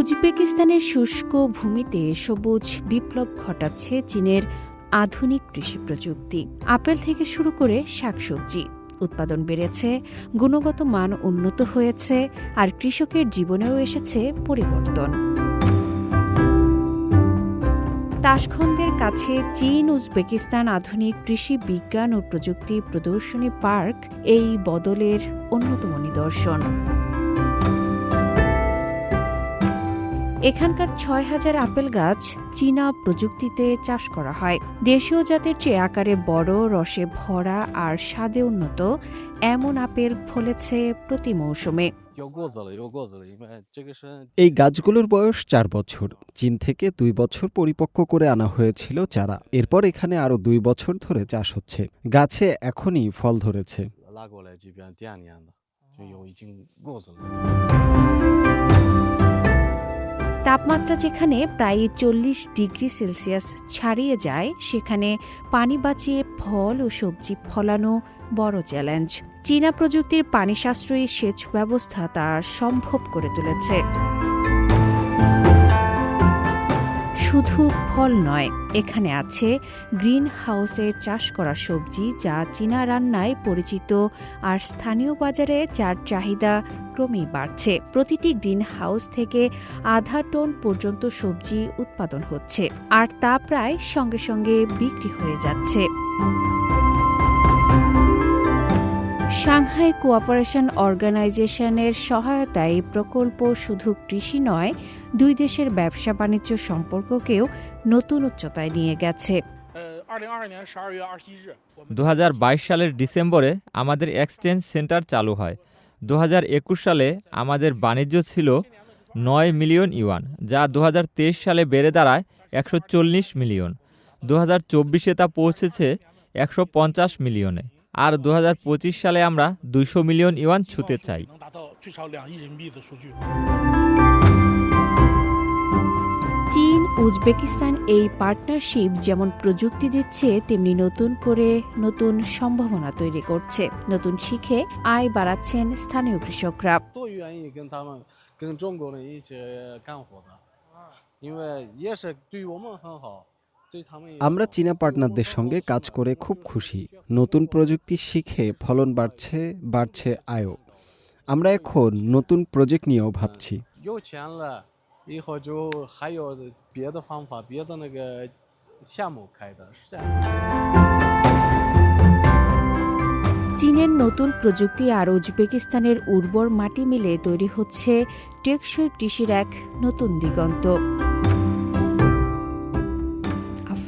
উজবেকিস্তানের শুষ্ক ভূমিতে সবুজ বিপ্লব ঘটাচ্ছে চীনের আধুনিক কৃষি প্রযুক্তি। আপেল থেকে শুরু করে শাকসবজি। উৎপাদন বেড়েছে, গুণগত মান উন্নত হয়েছে, আর কৃষকের জীবনেও এসেছে পরিবর্তন। তাসখন্দের কাছে চীন, উজবেকিস্তান আধুনিক কৃষি বিজ্ঞান ও প্রযুক্তি প্রদর্শনী পার্ক এই বদলের অন্যতম নিদর্শন। এখানকার ছয় হাজার আপেল গাছ চীনা প্রযুক্তিতে চাষ করা হয়। দেশীয় জাতের চেয়ে আকারে বড় রসে ভরা আর স্বাদে উন্নত এমন আপেল ফলেছে প্রতি মৌসুমে। এই গাছগুলোর বয়স চার বছর। চীন থেকে দুই বছর পরিপক্ক করে আনা হয়েছিল চারা। এরপর এখানে আরও দুই বছর ধরে চাষ হচ্ছে। গাছে এখনই ফল ধরেছে। তাপমাত্রা যেখানে প্রায় চল্লিশ ডিগ্রি সেলসিয়াস ছাড়িয়ে যায়, সেখানে পানি বাঁচিয়ে ফল ও সবজি ফলানো বড় চ্যালেঞ্জ। চীনা প্রযুক্তির পানি সাশ্রয়ী সেচ ব্যবস্থা তা সম্ভব করে তুলেছে। শুধু ফল নয়, এখানে আছে গ্রিন হাউসে চাষ করা সবজি যা চীনা রান্নায় পরিচিত আর স্থানীয় বাজারে যার চাহিদা ক্রমেই বাড়ছে। প্রতিটি গ্রিন হাউস থেকে আধা টন পর্যন্ত সবজি উৎপাদন হচ্ছে, আর তা প্রায় সঙ্গে সঙ্গে বিক্রি হয়ে যাচ্ছে। সাংহাই কোঅপারেশন অর্গানাইজেশনের সহায়তায় এই প্রকল্প শুধু কৃষি নয়, দুই দেশের ব্যবসা বাণিজ্য সম্পর্ককেও নতুন উচ্চতায় নিয়ে গেছে। দু হাজার বাইশ সালের ডিসেম্বরে আমাদের এক্সচেঞ্জ সেন্টার চালু হয়। দু হাজার একুশ সালে আমাদের বাণিজ্য ছিল নয় মিলিয়ন ইউয়ান, যা দু হাজার তেইশ সালে বেড়ে দাঁড়ায় একশো চল্লিশ মিলিয়ন। দু তা পৌঁছেছে একশো পঞ্চাশ মিলিয়নে। আর দু হাজার পঁচিশ সালে আমরা দুইশো মিলিয়ন ইউয়ান ছুতে চাই। চীন উজবেকিস্তান এই পার্টনারশিপ যেমন প্রযুক্তি দিচ্ছে তেমনি নতুন করে নতুন সম্ভাবনা তৈরি করছে। নতুন শিখে আয় বাড়াচ্ছেন স্থানীয় কৃষকরা। আমরা চীনা পার্টনারদের সঙ্গে কাজ করে খুব খুশি। নতুন প্রযুক্তি শিখে ফলন বাড়ছে বাড়ছে আয়ও। আমরা এখন নতুন প্রজেক্ট নিয়েও ভাবছি। চীনের নতুন প্রযুক্তি আর উজবেকিস্তানের উর্বর মাটি মিলে তৈরি হচ্ছে টেকসই কৃষির এক নতুন দিগন্ত।